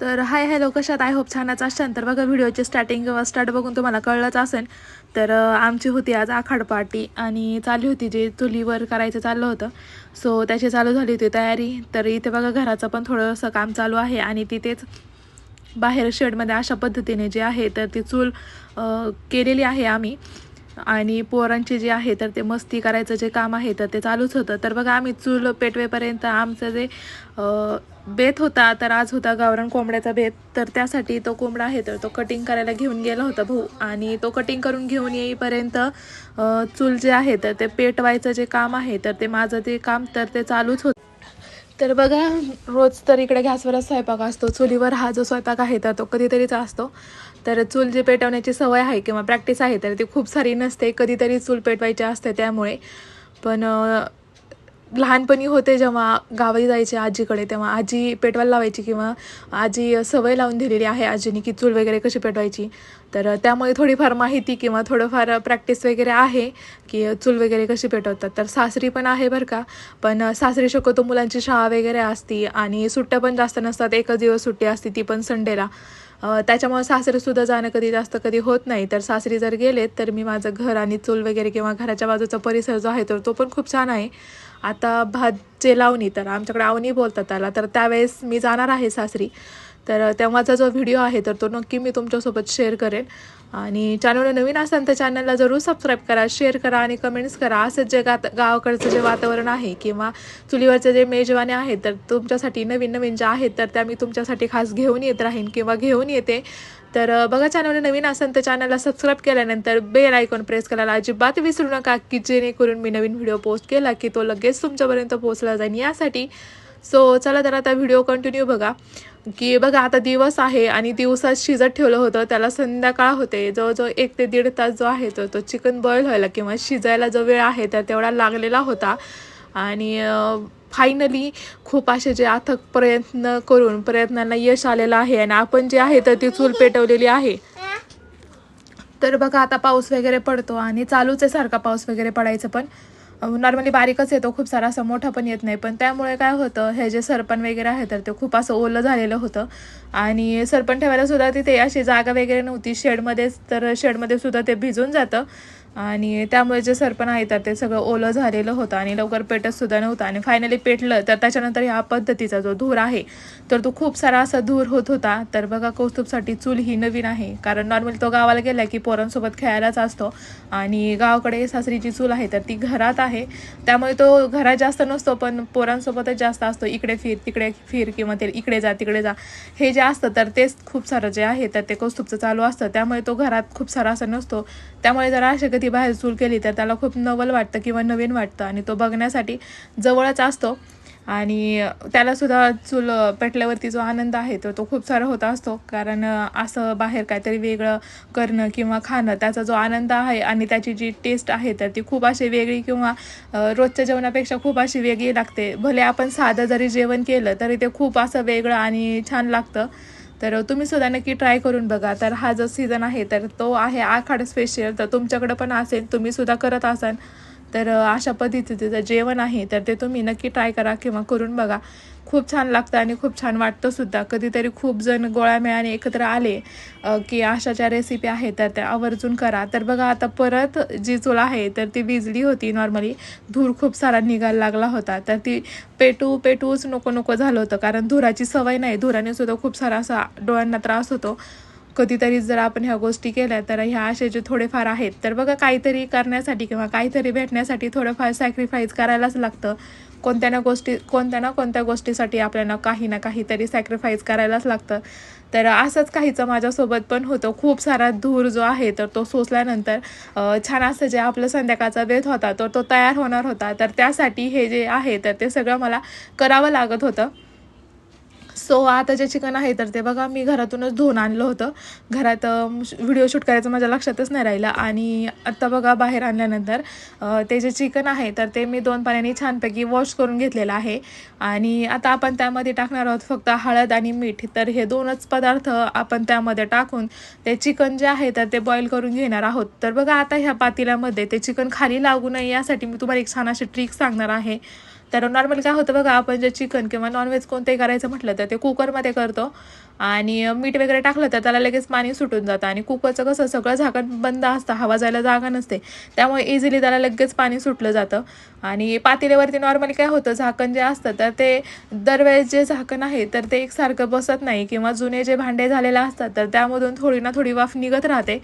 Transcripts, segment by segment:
तर hi hello कशात I hope छानच असाल. तर बघा व्हिडिओची स्टार्टिंग किंवा स्टार्ट बघून तुम्हाला कळलंच असेल. तर आमची होती आज आखाड पार्टी आणि चालली होती जे चुलीवर करायचं चाललं होतं. सो त्याची चालू झाली होती तयारी. तर इथे बघा घराचं पण थोडंसं काम चालू आहे आणि तिथेच बाहेर शेडमध्ये अशा पद्धतीने जे आहे तर ती चूल केलेली आहे आम्ही. आणि पोरांचे जे आहे तर ते मस्ती करायचं जे काम आहे तर ते चालूच होतं. तर बघा आम्ही चूल पेटवेपर्यंत आमचं जे बेत होता तर आज होता गावरान कोंबड्याचा बेत. तर त्यासाठी तो कोंबडा आहे तर तो कटिंग करायला घेऊन गेला होता भाऊ. आणि तो कटिंग करून घेऊन येईपर्यंत चूल जे आहे तर ते पेटवायचं जे काम आहे तर ते माझं ते काम तर ते चालूच होतं. तर बघा रोज तर इकडे गॅसवरच स्वयंपाक असतो. चुलीवर हा जो स्वयंपाक आहे तर तो कधीतरीच असतो. तर चूल जे पेटवण्याची सवय आहे किंवा प्रॅक्टिस आहे तर ती खूप सारी नसते. कधीतरी चूल पेटवायची असते त्यामुळे. पण लहानपणी होते जेव्हा गावी जायचे आजीकडे तेव्हा आजी पेटवायला लावायची किंवा आजी सवय लावून दिलेली आहे आजीने की चूल वगैरे कशी पेटवायची. तर त्यामुळे थोडीफार माहिती किंवा थोडंफार प्रॅक्टिस वगैरे आहे की चूल वगैरे कशी पेटवतात. तर सासरी पण आहे बरं का पण सासरी शक्यतो मुलांची शाळा वगैरे असती आणि सुट्ट्या पण जास्त नसतात. एकच दिवस सुट्टी असते ती पण संडेला. त्याच्यामुळे सासरीसुद्धा जाणं कधी जास्त कधी होत नाही. तर सासरी जर गेलेत तर मी माझं घर आणि चूल वगैरे किंवा घराच्या बाजूचा परिसर जो आहे तर तो पण खूप छान आहे. आता भातचे लावणी तर आमच्याकडे आवणी बोलतात त्याला. तर त्यावेळेस मी जाणार आहे सासरी. तर तेव्हाचा जो व्हिडिओ आहे तर तो नक्की मी तुमच्यासोबत शेअर करेन. आणि चॅनलला नवीन असाल तर चॅनलला जरूर सबस्क्राईब करा शेअर करा आणि कमेंट्स करा. असंच जे गात गावाकडचं जे वातावरण आहे किंवा चुलीवरचे जे मेजवाने आहेत तर तुमच्यासाठी नवीन नवीन ज्या आहेत तर त्या मी तुमच्यासाठी खास घेऊन येत राहीन किंवा घेऊन येते. तर बघा चॅनलला नवीन असेल तर चॅनलला सबस्क्राईब केल्यानंतर बेल आयकॉन प्रेस करायला अजिबात विसरू नका की जेणेकरून मी नवीन व्हिडिओ पोस्ट केला की तो लगेच तुमच्यापर्यंत पोहोचला जाईल यासाठी. सो चला तर आता व्हिडिओ कंटिन्यू बघा. की बघा आता दिवस आहे आणि दिवसात शिजत ठेवलं होतं त्याला संध्याकाळ होते. जवळजवळ एक ते दीड तास जो आहे तो तो चिकन बॉईल व्हायला किंवा शिजायला जो वेळ आहे तर तेवढा लागलेला होता. आणि फायनली खूप असे जे अथक प्रयत्न करून प्रयत्नांना यश आलेलं आहे आणि आपण जे आहे तर ती चूल पेटवलेली आहे. तर बघा आता पाऊस वगैरे पडतो आणि चालूच आहे सारखा पाऊस वगैरे पडायचं पण. नॉर्मली बारीकच येतो खूप सारा असं मोठा पण येत नाही. पण त्यामुळे काय होतं हे जे सरपण वगैरे आहे तर ते खूप असं ओलं झालेलं होतं. आणि सरपण ठेवायला सुद्धा तिथे अशी जागा वगैरे नव्हती. शेडमध्येच तर शेडमध्ये सुद्धा ते भिजून जातं. आणि त्यामुळे जे सरपण आहे तर ते सगळं ओलं झालेलं होतं आणि लवकर पेटत सुद्धा नव्हतं. आणि फायनली पेटलं तर त्याच्यानंतर ह्या पद्धतीचा जो धूर आहे तर तो खूप सारा असा धूर होत होता. तर बघा कौस्तुभसाठी चूल ही नवीन आहे. कारण नॉर्मल तो गावाला गेला की पोरांसोबत खेळायलाच असतो. आणि गावाकडे सासरीची चूल आहे तर ती घरात आहे. त्यामुळे तो घरात जास्त नसतो पण पोरांसोबतच जास्त असतो. इकडे फिर तिकडे फिर किंवा ते इकडे जा तिकडे जा. हे जे असतं तर तेच खूप सारं जे आहे तर ते कौस्तुभचं चालू असतं. त्यामुळे तो घरात खूप सारा असं नसतो. त्यामुळे जरा अशा कधी बाहेर चूल केली तर त्याला खूप नवल वाटतं किंवा नवीन वाटतं आणि तो बघण्यासाठी जवळच असतो. आणि त्यालासुद्धा चूल पेटल्यावरती जो आनंद आहे तो तो खूप सारा होत असतो. कारण असं बाहेर काहीतरी वेगळं करणं किंवा खाणं त्याचा जो आनंद आहे आणि त्याची जी टेस्ट आहे तर ती खूप अशी वेगळी किंवा रोजच्या जेवणापेक्षा खूप अशी वेगळी लागते. भले आपण साधं जरी जेवण केलं तरी ते खूप असं वेगळं आणि छान लागतं. तर तुम्ही सुद्धा नक्की ट्राय करून बघा. तर हा जो सीझन आहे तर तो आहे आखाड स्पेशल तर तुमच्याकडं पण असेल तुम्ही सुद्धा करत असाल. तर अशा पद्धतीचं जेवण आहे तर ते तुम्ही नक्की ट्राय करा किंवा करून बघा. खूप छान लागतं आणि खूप छान वाटतं सुद्धा. कधीतरी खूप जण गोळ्या मिळाने एकत्र आले की अशा ज्या रेसिपी आहेत तर त्या आवर्जून करा. तर बघा आता परत जी चूल आहे तर ती विजली होती नॉर्मली धूर खूप सारा निघायला लागला होता. तर ती पेटू पेटूच नको नको झालं होतं. कारण धुराची सवय नाही. धुराने सुद्धा खूप सारा असा डोळ्यांना त्रास होतो. कधीतरी जर आपण ह्या गोष्टी केल्या तर ह्या असे जे थोडेफार आहेत तर बघा काहीतरी करण्यासाठी किंवा काहीतरी भेटण्यासाठी थोडंफार सॅक्रिफाईस करायलाच लागतं. कोणत्या ना गोष्टी कोणत्या ना कोणत्या गोष्टीसाठी आपल्याला काही ना काहीतरी सॅक्रिफाईस करायलाच लागतं. तर असंच काहीचं माझ्यासोबत पण होतं. खूप सारा धूर जो आहे तर तो सोसल्यानंतर छान असं जे आपलं संध्याकाळचा बेत होता तर तो तयार होणार होता. तर त्यासाठी हे जे आहे तर ते सगळं मला करावं लागत होतं. सो आता जे चिकन आहे तर ते बघा मी घरातूनच धुवून आणलं होतं. घरात व्हिडिओ शूट करायचं माझ्या लक्षातच नाही राहिलं. आणि आत्ता बघा बाहेर आणल्यानंतर ते जे चिकन आहे तर ते मी दोन पाण्याने छानपैकी वॉश करून घेतलेलं आहे. आणि आता आपण त्यामध्ये टाकणार आहोत फक्त हळद आणि मीठ. तर हे दोनच पदार्थ आपण त्यामध्ये टाकून ते चिकन जे आहे तर ते बॉईल करून घेणार आहोत. तर बघा आता ह्या पातेल्यामध्ये ते चिकन खाली लागू नये यासाठी मी तुम्हाला एक छान अशी ट्रिक सांगणार आहे. तर नॉर्मल काय होतं बघा आपण जे चिकन किंवा नॉनव्हेज कोणतंही करायचं म्हटलं तर ते कुकरमध्ये करतो. आणि मीठ वगैरे टाकलं तर त्याला लगेच पाणी सुटून जातं. आणि कुकरचं कसं सगळं झाकण बंद असतं हवा जायला जागा नसते. त्यामुळे इझिली त्याला लगेच पाणी सुटलं जातं. आणि पातेल्यावरती नॉर्मली काय होतं झाकण जे असतं तर ते दरवेळेस जे झाकण आहे तर ते एकसारखं बसत नाही. किंवा जुने जे भांडे झालेलं असतात तर त्यामधून थोडी ना थोडी वाफ निघत राहते.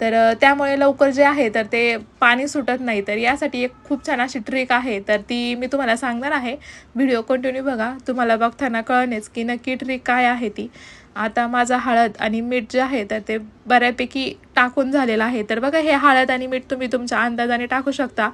तर त्यामुळे लवकर जे आहे तर ते पाणी सुटत नाही. तर यासाठी एक खूप छान अशी ट्रिक आहे. तर ती मी तुम्हाला सांगणार आहे. व्हिडिओ कंटिन्यू बघा. तुम्हाला बघताना कळणेच की नक्की ट्रिक काय आहे ती. आता माझा हळद आणि मीठ जे आहे तर ते बऱ्यापैकी टाकून झालेलं आहे. तर बघा हे हळद आणि मीठ तुम्ही तुमच्या अंदाजाने टाकू शकता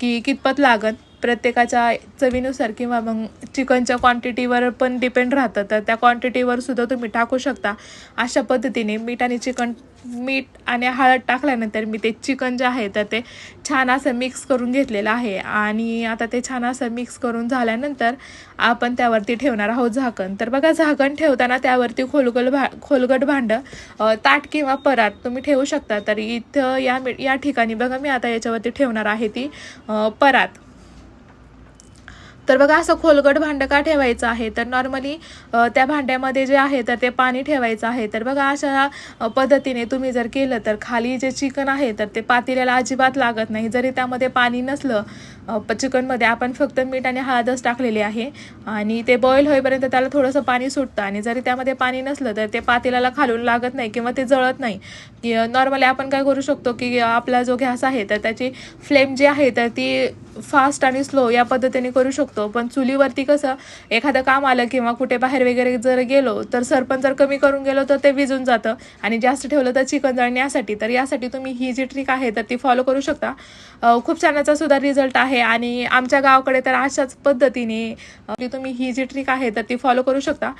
की कितपत लागत प्रत्येकाच्या चवीनुसार किंवा मग चिकनच्या क्वांटिटीवर पण डिपेंड राहतं. तर त्या क्वांटिटीवर सुद्धा तुम्ही टाकू शकता. अशा पद्धतीने मीठ आणि चिकन मीठ आणि हळद टाकल्यानंतर मी ते चिकन जे आहे तर ते छान असं मिक्स करून घेतलेलं आहे. आणि आता ते छान असं मिक्स करून झाल्यानंतर आपण त्यावरती ठेवणार आहोत झाकण. तर बघा झाकण ठेवताना त्यावरती खोलगल भा खोलगट भांडं ताट किंवा परात तुम्ही ठेवू शकता. तर इथं या या ठिकाणी बघा मी आता याच्यावरती ठेवणार आहे ती परात. तर बघा असं खोलगट भांडं का ठेवायचं आहे? तर नॉर्मली त्या भांड्यामध्ये जे आहे तर ते पाणी ठेवायचं आहे. तर बघा अशा पद्धतीने तुम्ही जर केलं तर खाली जे चिकन आहे तर ते पातेल्याला अजिबात लागत नाही. जरी त्यामध्ये पाणी नसलं चिकनमध्ये आपण फक्त मीठ आणि हळदच टाकलेली आहे. आणि ते बॉईल होईपर्यंत त्याला थोडंसं पाणी सुटतं. आणि जरी त्यामध्ये पाणी नसलं तर ते पातेल्याला खालून लागत नाही किंवा ते जळत नाही. की नॉर्मली आपण काय करू शकतो की आपला जो गॅस आहे तर त्याची फ्लेम जी आहे तर ती फास्ट आणि स्लो या पद्धतीने करू शकतो. पण चुलीवरती कसं एखादं काम आलं किंवा कुठे बाहेर वगैरे जर गेलो तर सरपण जर कमी करून गेलो तर ते विजून जातं. आणि जास्त ठेवलं तर चिकन जळण्यासाठी. तर यासाठी तुम्ही ही जी ट्रिक आहे तर ती फॉलो करू शकता. खूप छानाचा सुद्धा रिझल्ट आहे. आणि आमच्या गावाकडे तर अशाच पद्धतीने म्हणजे तुम्ही ही जी ट्रिक आहे तर ती फॉलो करू शकता.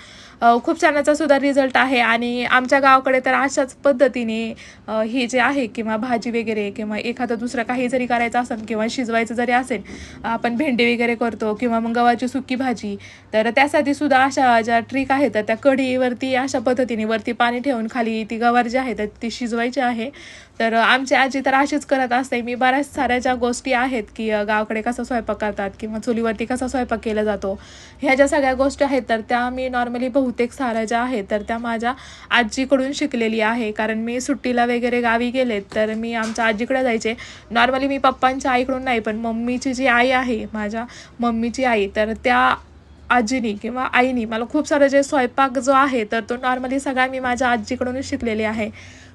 खूप छानाचा सुद्धा रिझल्ट आहे आणि आमच्या गावाकडे तर अशाच पद्धतीने ही जे आहे किंवा भाजी वगैरे किंवा एखादं दुसरं काही जरी करायचं असेल किंवा शिजवायचं जरी असेल आपण भेंडी वगैरे करतो किंवा मग गव्हाची सुकी भाजी तर त्यासाठी सुद्धा अशा ज्या ट्रिक आहेत त्या कढीवरती अशा पद्धतीने वरती पाणी ठेवून खाली ती गवार जी आहे तर ती शिजवायची आहे. तर आमची आजी तर अशीच करत असते. मी बऱ्याच साऱ्या ज्या गोष्टी आहेत की गावाकडे कसा स्वयंपाक करतात किंवा चुलीवरती कसा स्वयंपाक केला जातो ह्या ज्या सगळ्या गोष्टी आहेत तर त्या मी नॉर्मली बहुतेक साऱ्या ज्या आहेत तर त्या माझ्या आजीकडून शिकलेली आहे. कारण मी सुट्टीला वगैरे गावी गेले तर मी आमच्या आजीकडे जायचे. नॉर्मली मी पप्पांच्या आईकडून नाही पण मम्मीची जी आई आहे माझ्या मम्मीची आई तर त्या आजीनी किंवा आईनी मला खूप सारं जे स्वयंपाक जो आहे तर तो नॉर्मली सगळा मी माझ्या आजीकडूनच शिकलेली आहे.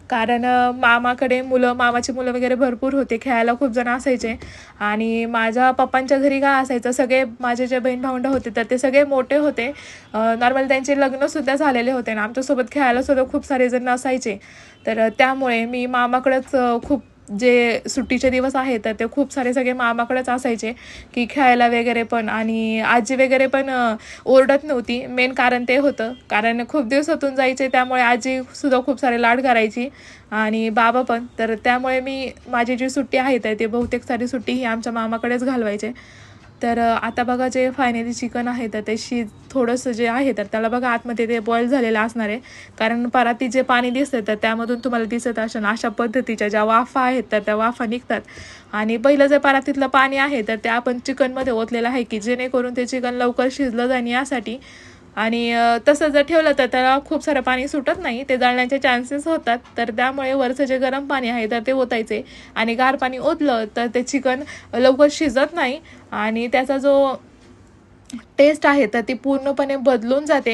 कारण मामाकडे मुलं मामाची मुलं वगैरे भरपूर होते खेळायला खूप जण असायचे. आणि माझ्या पप्पांच्या घरी काय असायचं सगळे माझे जे बहीण भावंड होते तर ते सगळे मोठे होते. नॉर्मल त्यांचे लग्नसुद्धा झालेले होते ना आमच्यासोबत खेळायला सुद्धा खूप सारे जण असायचे. तर त्यामुळे मी मामाकडंच खूप जे सुट्टीचे दिवस आहेत तर ते खूप सारे सगळे मामाकडेच असायचे की खेळायला वगैरे पण आणि आजी वगैरे पण ओरडत नव्हती. मेन कारण ते होतं. कारण खूप दिवसातून जायचे त्यामुळे आजीसुद्धा खूप सारे लाड करायची आणि बाबा पण. तर त्यामुळे मी माझी जी सुट्टी आहे तर ते बहुतेक सारी सुट्टी ही आमच्या मामाकडेच घालवायचे. तर आता बघा जे फायनली चिकन आहे तर ते शी थोडंसं जे आहे तर त्याला बघा आतमध्ये ते बॉईल झालेलं असणार आहे. कारण पराती जे पाणी दिसतं तर त्यामधून तुम्हाला दिसत असेल अशा पद्धतीच्या ज्या वाफा आहेत तर त्या वाफा निघतात. आणि पहिलं जे परातीतलं पाणी आहे तर ते आपण चिकनमध्ये ओतलेलं आहे की जेणेकरून ते चिकन लवकर शिजलं जाईल यासाठी आणि तसं जर ठेवलं तर त्याला खूप सारं पाणी सुटत नाही ते जाळण्याचे चान्सेस होतात. तर त्यामुळे वरचं जे गरम पाणी आहे तर ते ओतायचे. आणि गार पाणी ओतलं तर ते चिकन लवकर शिजत नाही. आणि त्याचा जो टेस्ट आहे तर ती पूर्णपणे बदलून जाते.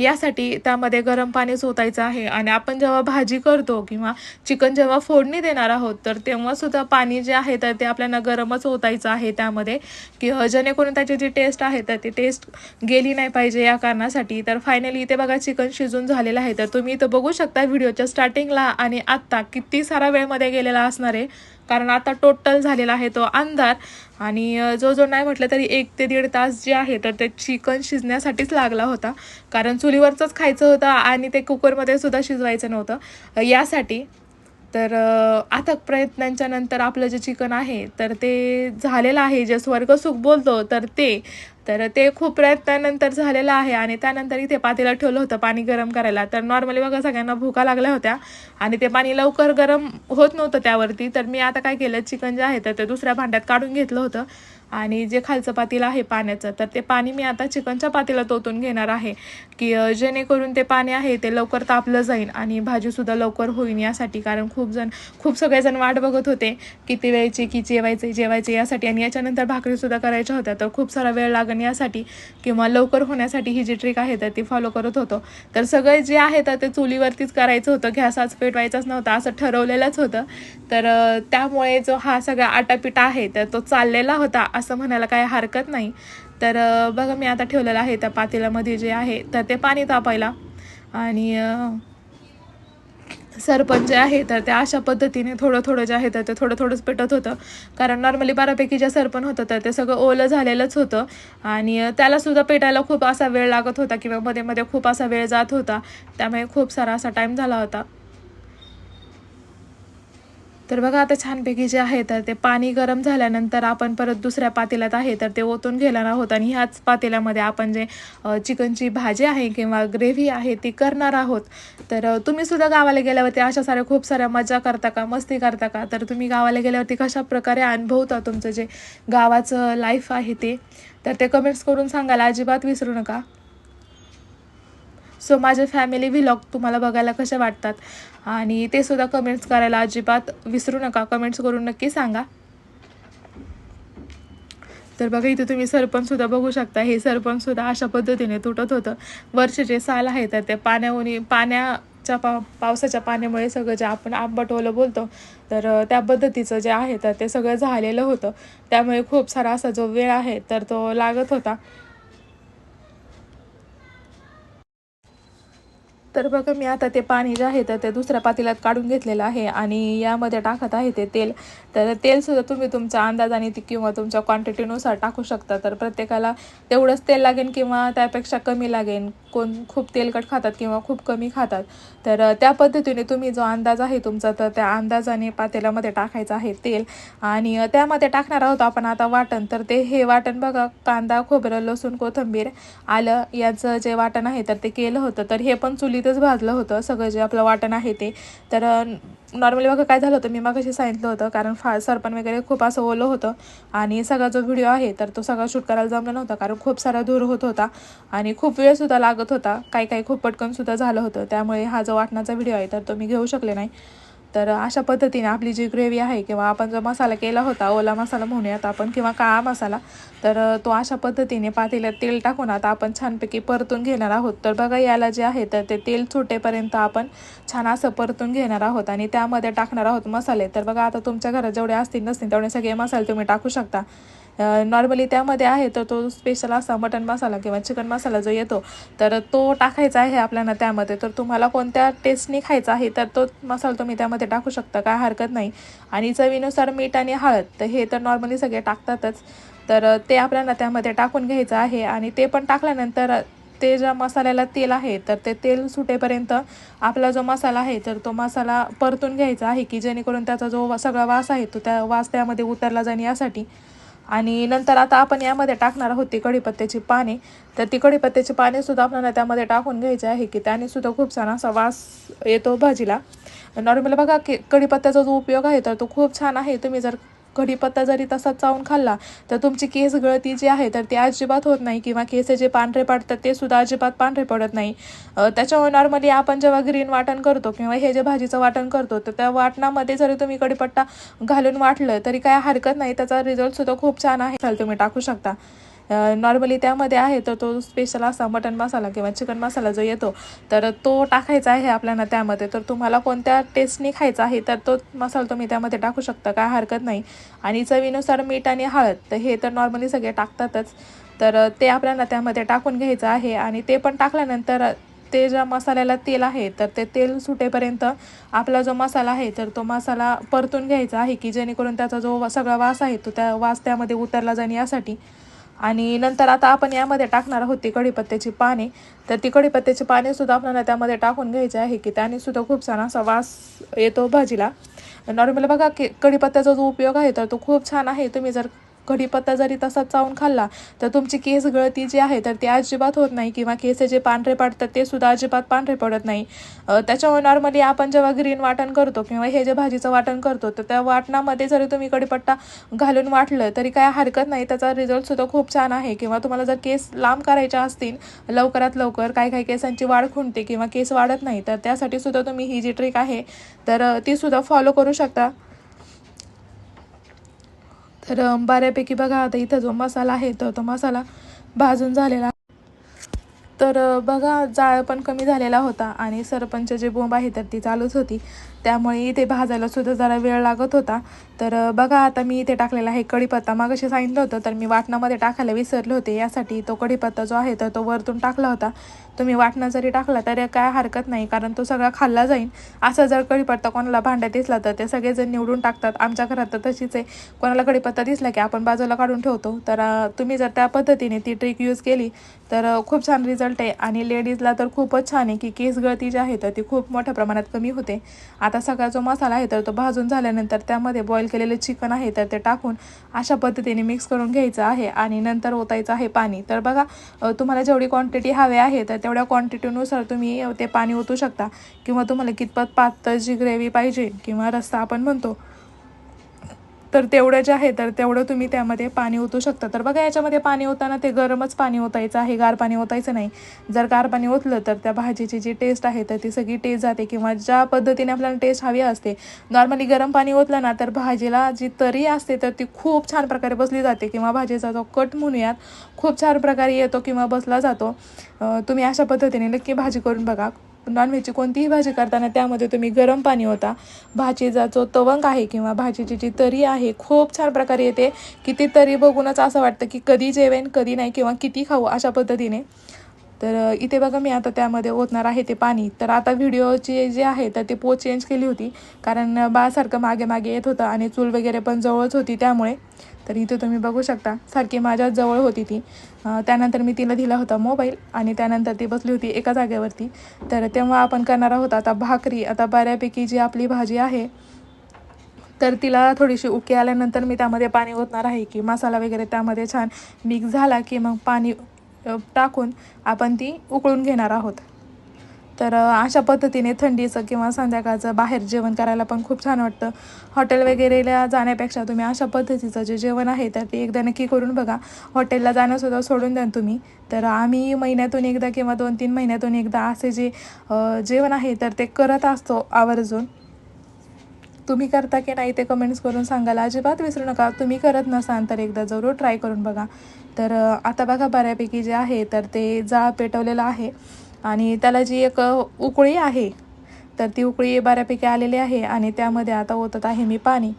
यासाठी त्यामध्ये गरम पाणीच ओतायचं आहे. आणि आपण जेव्हा भाजी करतो किंवा चिकन जेव्हा फोडणी देणार आहोत तर तेव्हासुद्धा पाणी जे आहे तर ते आपल्याला गरमच ओतायचं आहे त्यामध्ये. की जेणेकरून त्याची जी टेस्ट आहे तर ती टेस्ट गेली नाही पाहिजे या कारणासाठी. तर फायनली इथे बघा चिकन शिजून झालेलं आहे. तर तुम्ही इथं बघू शकता व्हिडिओच्या स्टार्टिंगला आणि आत्ता किती सारा वेळमध्ये गेलेला असणार आहे. कारण आता टोटल झालेला आहे तो अंधार. आणि जो जो नाही म्हटलं तरी एक ते दीड तास जे आहे तर ते चिकन शिजण्यासाठीच लागला होता. कारण चुलीवरचंच खायचं होतं आणि ते कुकरमध्ये सुद्धा शिजवायचं नव्हतं. यासाठी तर आता प्रयत्नांच्या नंतर आपलं जे चिकन आहे तर ते झालेलं आहे. जे स्वर्गसुख बोलतो तर ते. तर ते खूप प्रयत्नानंतर झालेलं आहे आणि त्यानंतर इथे पातेला ठेवलं होतं पाणी गरम करायला. तर नॉर्मली बघा सगळ्यांना भुका लागल्या होत्या आणि ते पाणी लवकर गरम होत नव्हतं त्यावरती. तर मी आता काय केलं चिकन जे आहे तर ते दुसऱ्या भांड्यात काढून घेतलं होतं. आणि जे खालचं पातील आहे पाण्याचं तर ते पाणी मी आता चिकनच्या पातेल्यात ओतून घेणार आहे की जेणेकरून ते पाणी आहे ते लवकर तापलं जाईल आणि भाजीसुद्धा लवकर होईल यासाठी. कारण खूप जण खूप सगळेजण वाट बघत होते किती वेळची की जेवायचे जेवायचे यासाठी. आणि याच्यानंतर भाकरीसुद्धा करायच्या होत्या तर खूप सारा वेळ लागण यासाठी किंवा लवकर होण्यासाठी ही जी ट्रिक आहे तर ती फॉलो करत होतो. तर सगळे जे आहे तर ते चुलीवरतीच करायचं होतं. गॅस आज पेटवायचाच नव्हता असं ठरवलेलंच होतं. तर त्यामुळे जो हा सगळा आटापिटा आहे तर तो चाललेला होता. असं म्हणायला काही हरकत नाही. तर बघा मी आता ठेवलेलं आहे त्या पातेल्यामध्ये जे आहे तर ते पाणी तापायला. आणि सरपंच सरपण जे आहे तर ते अशा पद्धतीने थोडं थोडं जे आहे तर ते थोडं थोडंच पेटत होतं. कारण नॉर्मली बऱ्यापैकी जे सरपण होतं तर ते सगळं ओलं झालेलंच होतं. आणि त्यालासुद्धा पेटायला खूप असा वेळ लागत होता किंवा मध्ये मध्ये खूप असा वेळ जात होता. त्यामुळे खूप सारा असा टाईम झाला होता. तर बघा आता छानपैकी जे आहे तर ते पाणी गरम झाल्यानंतर आपण परत दुसऱ्या पातेल्यात आहे तर ते ओतून घेणार आहोत. आणि ह्याच पातेल्यामध्ये आपण जे चिकनची भाजी आहे किंवा ग्रेव्ही आहे ती करणार आहोत. तर तुम्ही सुद्धा गावाला गेल्यावरती अशा साऱ्या खूप साऱ्या मजा करता का? मस्ती करता का? तर तुम्ही गावाला गेल्यावरती कशा प्रकारे अनुभवता तुमचं जे गावाचं लाईफ आहे ते? तर ते कमेंट्स करून सांगायला अजिबात विसरू नका. सो माझे फॅमिली व्हिलॉग तुम्हाला बघायला कसे वाटतात? आणि ते सुद्धा कमेंट्स करायला अजिबात विसरू नका. कमेंट्स करून नक्की सांगा. तर बघा इथे तुम्ही सरपंचसुद्धा बघू शकता. हे सरपंचसुद्धा अशा पद्धतीने तुटत होतं. वर्ष जे साल आहे तर ते पाण्याहून पाण्याच्या पा पावसाच्या पाण्यामुळे सगळं जे आपण आंबट ओलं बोलतो तर त्या पद्धतीचं जे आहे तर ते सगळं झालेलं होतं. त्यामुळे खूप सारा असा जो वेळ आहे तर तो लागत होता. तर बघा मी आता ते पाणी जे आहे तर ते दुसऱ्या पातेल्यात काढून घेतलेलं आहे आणि यामध्ये टाकत आहे ते तेल. तर तेलसुद्धा तुम्ही तुमच्या अंदाजाने ती किंवा तुमच्या क्वांटिटीनुसार टाकू शकता. तर प्रत्येकाला तेवढंच तेल लागेल किंवा त्यापेक्षा कमी लागेल. कोण खूप तेलकट खातात किंवा खूप कमी खातात. तर त्या पद्धतीने तुम्ही जो अंदाज आहे तुमचा तर त्या अंदाजाने पातेल्यामध्ये टाकायचं आहे तेल. आणि त्यामध्ये टाकणार आहोत आपण आता वाटण. तर ते हे वाटण बघा कांदा खोबरं लसूण कोथिंबीर आलं. याचं जे वाटण आहे तर ते केलं होतं. तर हे पण चुलीत तिथेच भाजलं होतं. सगळं जे आपलं वाटण आहे ते. तर नॉर्मली बघा काय झालं होतं मी मगाशी सांगितलं होतं कारण फा सरपण वगैरे खूप असं ओलं होतं. आणि सगळा जो व्हिडिओ आहे तर तो सगळा शूट करायला जमला नव्हता कारण खूप सारा धूर होत होता. आणि खूप वेळसुद्धा लागत होता. काही काही खूप पटकनसुद्धा झालं होतं. त्यामुळे हा जो वाटणाचा व्हिडिओ आहे तर तो मी घेऊ शकले नाही. तर अशा पद्धतीने आपली जी ग्रेव्ही आहे किंवा आपण जो मसाला केला होता ओला मसाला म्हणूयात आपण किंवा काळा मसाला तर तो अशा पद्धतीने पातेल्यात तेल टाकून आता आपण छानपैकी परतून घेणार आहोत. तर बघा याला जे आहे तर ते तेल सुटेपर्यंत आपण छान असं परतून घेणार आहोत आणि त्यामध्ये टाकणार आहोत मसाले. तर बघा आता तुमच्या घरात जेवढे असतील नसतील तेवढे सगळे मसाले तुम्ही टाकू शकता. नॉर्मली त्यामध्ये आहे तर तो स्पेशल असा मटन मसाला किंवा चिकन मसाला जो येतो तर तो टाकायचा आहे आपल्याला त्यामध्ये. तर तुम्हाला कोणत्या टेस्टनी खायचा आहे तर तो मसाला तुम्ही त्यामध्ये टाकू शकता काय हरकत नाही. आणि चवीनुसार मीठ आणि हळद तर हे तर नॉर्मली सगळे टाकतातच. तर ते आपल्याला त्यामध्ये टाकून घ्यायचं आहे आणि ते पण टाकल्यानंतर ते ज्या मसाल्याला तेल आहे तर ते तेल सुटेपर्यंत आपला जो मसाला आहे तर तो मसाला परतून घ्यायचा आहे की जेणेकरून त्याचा जो वा- सगळा वास आहे तो त्या वास त्यामध्ये उतरला जाईल यासाठी. आणि नंतर आता आपण यामध्ये टाकणार आहोत ती कढीपत्त्याची पाने. तर ती कढीपत्त्याची पाने सुद्धा आपल्याला त्यामध्ये टाकून घ्यायचे आहे की त्याने सुद्धा खूप छान असा वास येतो भाजीला. नॉर्मल बघा की कढीपत्त्याचा जो उपयोग आहे तर तो खूप छान आहे. तुम्ही जर कढीपत्ता जरी तसाच चावून खाल्ला तर तुमची केस गळती जी आहे तर ती अजिबात होत नाही. किंवा केस जे पांढरे पडतात ते सुद्धा अजिबात पांढरे पडत नाही. त्याच्यामुळे नॉर्मली आपण जेव्हा ग्रीन वाटण करतो किंवा हे जे भाजीचं वाटण करतो तर त्या वाटणामध्ये जरी तुम्ही कढीपत्ता घालून वाटलं तरी काय हरकत नाही. त्याचा रिझल्ट सुद्धा खूप छान आहे. तुम्ही टाकू शकता. नॉर्मली त्यामध्ये आहे तर तो स्पेशल असा मटन मसाला किंवा चिकन मसाला जो येतो तर तो टाकायचा आहे आपल्याला त्यामध्ये. तर तुम्हाला कोणत्या टेस्टनी खायचा आहे तर तो मसाला तुम्ही त्यामध्ये टाकू शकता काय हरकत नाही. आणि चवीनुसार मीठ आणि हळद तर हे तर नॉर्मली सगळे टाकतातच. तर ते आपल्याला त्यामध्ये टाकून घ्यायचं आहे आणि ते पण टाकल्यानंतर ते ज्या मसाल्याला तेल आहे तर ते तेल सुटेपर्यंत आपला जो मसाला आहे तर तो मसाला परतून घ्यायचा आहे की जेणेकरून त्याचा जो सगळा वास आहे तो त्या वास त्यामध्ये उतरला जाईल यासाठी. आणि नंतर आता आपण यामध्ये टाकणार आहोत ती कढीपत्त्याची पाने. तर ती कढीपत्त्याची पाने सुद्धा आपल्याला त्यामध्ये टाकून घ्यायचे आहे की त्याने सुद्धा खूप छान असा वास येतो भाजीला. नॉर्मल बघा की कढीपत्त्याचा जो उपयोग आहे तर तो खूप छान आहे. तुम्ही जर कढीपत्ता जरी तसाच चावून खाल्ला तर तुमची केस गळती जी आहे तर ती अजिबात होत नाही किंवा केस जे पांढरे पडतात ते सुद्धा अजिबात पांढरे पडत नाही. त्याच्यामुळे नॉर्मली आपण जेव्हा ग्रीन वाटण करतो किंवा हे जे भाजीचं वाटण करतो तर त्या वाटणामध्ये जरी तुम्ही कढीपत्ता घालून वाटलं तरी काय हरकत नाही. त्याचा रिझल्ट सुद्धा खूप छान आहे. किंवा तुम्हाला जर केस लांब करायचे असतील लवकरात लवकर काही काही केसांची वाढ खुंटते किंवा केस वाढत नाही तर त्यासाठी सुद्धा तुम्ही ही जी ट्रिक आहे तर ती सुद्धा फॉलो करू शकता. तर बऱ्यापैकी बघा आता इथं जो मसाला आहे तर तो मसाला भाजून झालेला तर बघा जाळ पण कमी झालेला होता आणि सरपंच जे बोंब आहे तर ती चालूच होती. त्यामुळे इथे भाजायला सुद्धा जरा वेळ लागत होता. तर बघा आता मी इथे टाकलेला आहे कढीपत्ता. मागाशी सांगितलं होतं तर मी वाटणामध्ये टाकायला विसरले होते. यासाठी तो कढीपत्ता जो आहे तर तो वरतून टाकला होता. तुम्ही वाटणं जरी टाकला तरी काय हरकत नाही कारण तो सगळा खाल्ला जाईल असा जर कढीपत्ता कोणाला भांड्यात दिसला तर ते सगळेजण निवडून टाकतात. आमच्या घरात तर तशीच आहे. कोणाला कढीपत्ता दिसला की आपण बाजूला काढून ठेवतो. तर तुम्ही जर त्या पद्धतीने ती ट्रिक यूज केली तर खूप छान रिझल्ट आहे आणि लेडीजला तर खूपच छान आहे की केस गळती जी आहे तर ती खूप मोठ्या प्रमाणात कमी होते. आता सगळा जो मसाला आहे तर तो भाजून झाल्यानंतर त्यामध्ये बॉईल केलेलं चिकन आहे तर ते टाकून अशा पद्धतीने मिक्स करून घ्यायचं आहे आणि नंतर ओतायचं आहे पाणी. तर बघा तुम्हाला जेवढी क्वांटिटी हवी आहे तर तेवढ्या क्वांटिटीनुसार तुम्ही ते पाणी ओतू शकता. किंवा तुम्हाला कितपत पातळ जी ग्रेव्ही पाहिजे किंवा रस्सा आपण म्हणतो तर तेवढं जे आहे तर तेवढं तुम्ही त्यामध्ये पाणी ओतू शकता. तर बघा याच्यामध्ये पाणी ओताना ते गरमच पाणी ओतायचं आहे. गार पाणी ओतायचं नाही. जर गार पाणी ओतलं तर त्या भाजीची जी टेस्ट आहे तर ती सगळी टेस्ट जाते किंवा ज्या पद्धतीने आपल्याला टेस्ट हवी असते. नॉर्मली गरम पाणी ओतलं ना तर भाजीला जी तरी असते तर ती खूप छान प्रकारे बसली जाते किंवा भाजीचा जो कट म्हणूयात खूप छान प्रकारे येतो किंवा बसला जातो. तुम्ही अशा पद्धतीने नक्की भाजी करून बघा. नॉनव्हेजची कोणतीही भाजी करताना त्यामध्ये तुम्ही गरम पाणी होता. भाजीचा जो तवंग आहे किंवा भाजीची जी तरी आहे खूप छान प्रकारे येते. की ती तरी बघूनच असं वाटतं की कधी जेवेन कधी नाही किंवा किती खाऊ अशा पद्धतीने. तर इथे बघा मी आता त्यामध्ये ओतणार आहे ते पाणी. तर आता व्हिडिओची जे आहे तर ते पोच चेंज केली होती. कारण बाळासारखं मागे मागे येत होतं आणि चूल वगैरे पण जवळच होती त्यामुळे. तर इथे तुम्ही बघू शकता सारखी माझ्या जवळ होती ती. त्यानंतर मी तिला दिला होता मोबाईल आणि त्यानंतर ती बसली होती एका जागेवरती. तर तेव्हा आपण करणार आहोत आता भाकरी. आता बऱ्यापैकी जी आपली भाजी आहे तर तिला थोडीशी उकी आल्यानंतर मी त्यामध्ये पाणी ओतणार आहे की मसाला वगैरे त्यामध्ये छान मिक्स झाला की मग पाणी टाकून आपण ती उकळून घेणार आहोत. तर अशा पद्धतीने थंडीचं किंवा संध्याकाळचं बाहेर जेवण करायला पण खूप छान वाटतं. हॉटेल वगैरेला जाण्यापेक्षा तुम्ही अशा पद्धतीचं जे जेवण आहे तर ते एकदा नक्की करून बघा. हॉटेलला जाणंसुद्धा सोडून द्या तुम्ही. तर आम्ही महिन्यातून एकदा किंवा दोन तीन महिन्यातून एकदा असे जे जेवण आहे तर ते करत असतो आवर्जून. तुम्ही करता की नाही ते कमेंट्स करून सांगायला अजिबात विसरू नका. तुम्ही करत नसाल तर एकदा जरूर ट्राय करून बघा. तर आता बघा बऱ्यापैकी जे आहे तर ते जाळ पेटवलेलं आहे. आणि त्याला जी एक उकळी आहे तर ती उकळी बऱ्यापैकी आलेली आहे आणि त्यामध्ये आता ओतत आहे मी पाणी.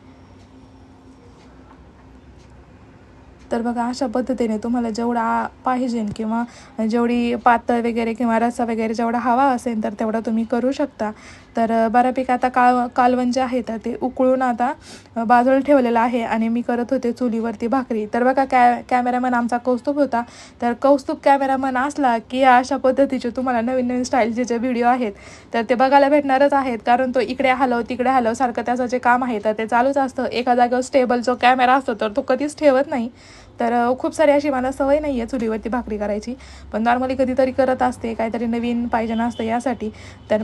तर बघा अशा पद्धतीने तुम्हाला जेवढा पाहिजे किंवा जेवढी पातळ वगैरे किंवा रस्सा वगैरे जेवढा हवा असेल तर तेवढा तुम्ही करू शकता. तर बऱ्यापैकी आता काळ कालवण जे आहे तर ते उकळून आता बाजूला ठेवलेलं आहे आणि मी करत होते चुलीवरती भाकरी. तर बघा कॅ कॅमेरामन आमचा कौस्तुभ होता. तर कौस्तुभ कॅमेरामन असला की अशा पद्धतीचे तुम्हाला नवीन नवीन स्टाईलचे जे व्हिडिओ आहेत तर ते बघायला भेटणारच आहेत. कारण तो इकडे हलव तिकडे हलव सारखं त्याचं जे काम आहे तर ते चालूच असतं. एका जागेवर स्टेबल जो कॅमेरा असतो तर तो कधीच ठेवत नाही. तर खूप सारी अशी मला सवय नाही आहे चुलीवरती भाकरी करायची. पण नॉर्मली कधीतरी करत असते काहीतरी नवीन पाहिजे नसतं यासाठी. तर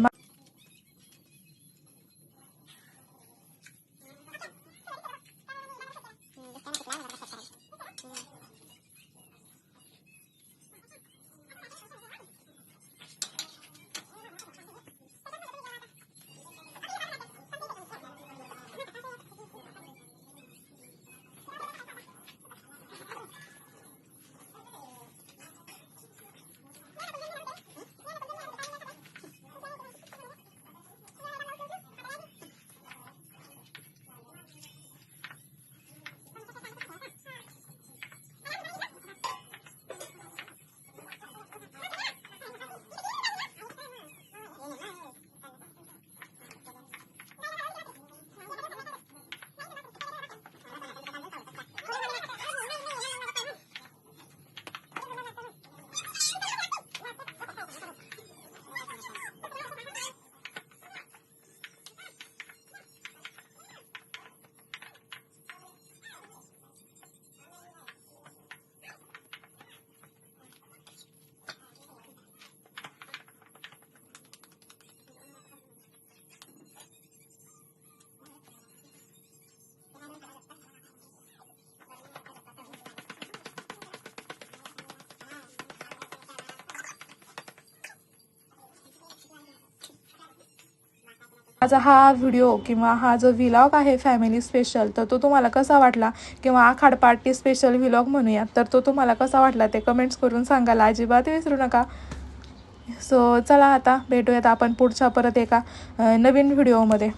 माझा हा व्हिडिओ किंवा हा जो व्हिलॉग आहे फॅमिली स्पेशल तर तो तुम्हाला कसा वाटला? किंवा आखाड पार्टी स्पेशल व्हिलॉग म्हणूया तर तो तुम्हाला कसा वाटला ते कमेंट्स करून सांगायला अजिबात विसरू नका. सो चला आता भेटूयात आपण पुढच्या परत एका नवीन व्हिडिओमध्ये